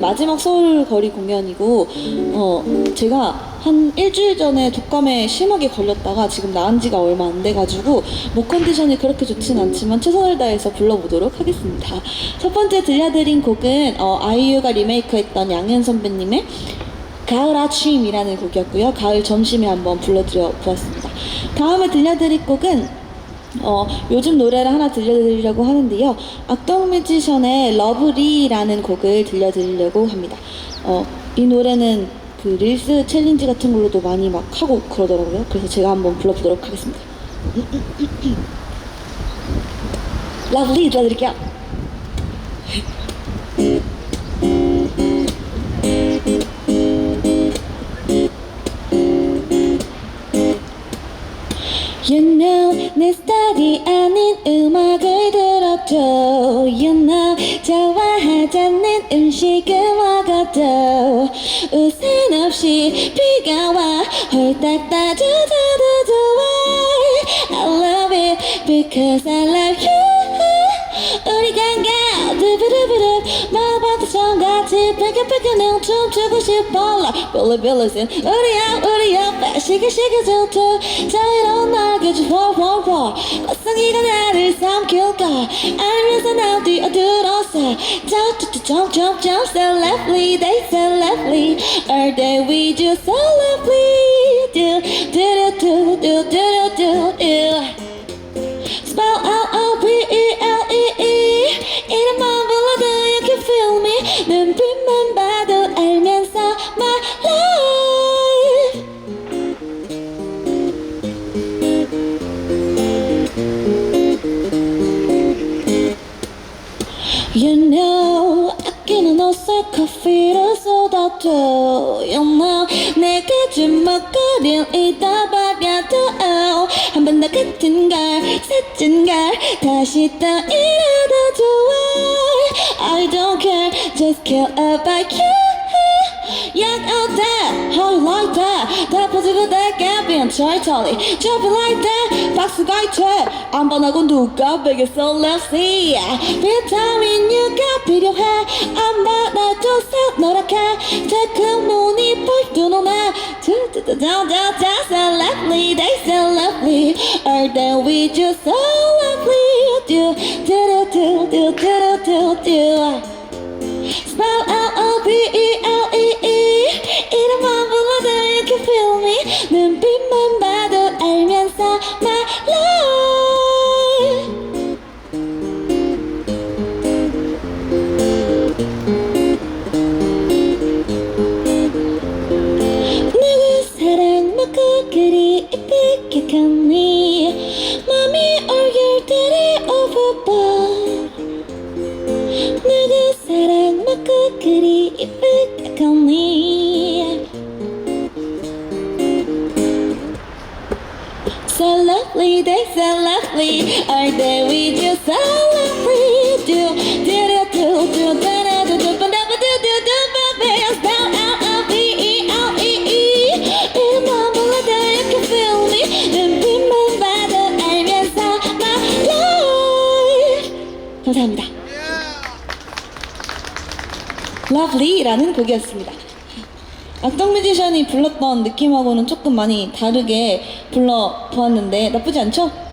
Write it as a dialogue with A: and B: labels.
A: 마지막 서울 거리 공연이고 어 제가 한 일주일 전에 독감에 심하게 걸렸다가 지금 나은 지가 얼마 안 돼가지고 목 컨디션이 그렇게 좋진 않지만 최선을 다해서 불러보도록 하겠습니다. 첫 번째 들려드린 곡은 어, 아이유가 리메이크했던 양현 선배님의 가을 아침이라는 곡이었고요. 가을 점심에 한번 불러드려 보았습니다. 다음에 들려드릴 곡은 어, 요즘 노래를 하나 들려드리려고 하는데요. 악동 뮤지션의 러브리라는 곡을 들려드리려고 합니다. 어, 이 노래는 그 릴스 챌린지 같은 걸로도 많이 막 하고 그러더라고요. 그래서 제가 한번 불러보도록 하겠습니다. 러브리 들려드릴게요. You know 내 스타일이 아닌 음악을 들어도 You know 좋아하자는 음식을 먹어도 우산 없이 비가 와 홀딱 따뜻해도 좋아. I love it because I love you. 우리 강가 두부두부두 don't got to pick a pick a nail chum chuck a shit baller. Billy Billy's in. Uri out, Uri out, fat shake it, shake a till toe Tie it all night, get you far, far, far Listen, you can add it, some kill guy. I'm missing out the adult also. Jump, jump, jump, jump, jump. so lovely, they so lovely. Are they we just so lovely, dude You know 아끼는 옷에 커피를 쏟아도 You know 내게 준 먹거리를 잊어버려도 한번 더 같은 걸 사준 걸 다시 또 이래도 좋아 I don't care just care about you oh that, how you like that 다 퍼지고 내게 비한 철털이 Drop it like that 박수가 있대 한번 하고 누가 베겠어 Let's see 비타민 U가 필요해 안 받아도 새 노랗게 태클 문이 펄 눈오네 두두두두두두 So lovely, they so lovely Are they with you so lovely Do, do, do, do, do, do, do, do Can feel me 눈빛만 봐도 알면서 my life 누구 사랑 먹고 그리 이쁘게 컸니? 맘이 얼굴들이 overboard lovely they with you so lovely Do, do, do, do, do, do, do, do, do, do, do, do, do, baby Spell L-O-V-E-L-E-E 이름만 불러도 you can feel me 눈빛만 봐도 알면서 my life 감사합니다 Lovely라는 곡이었습니다. 악동 뮤지션이 불렀던 느낌하고는 조금 많이 다르게 불러 보았는데 나쁘지 않죠?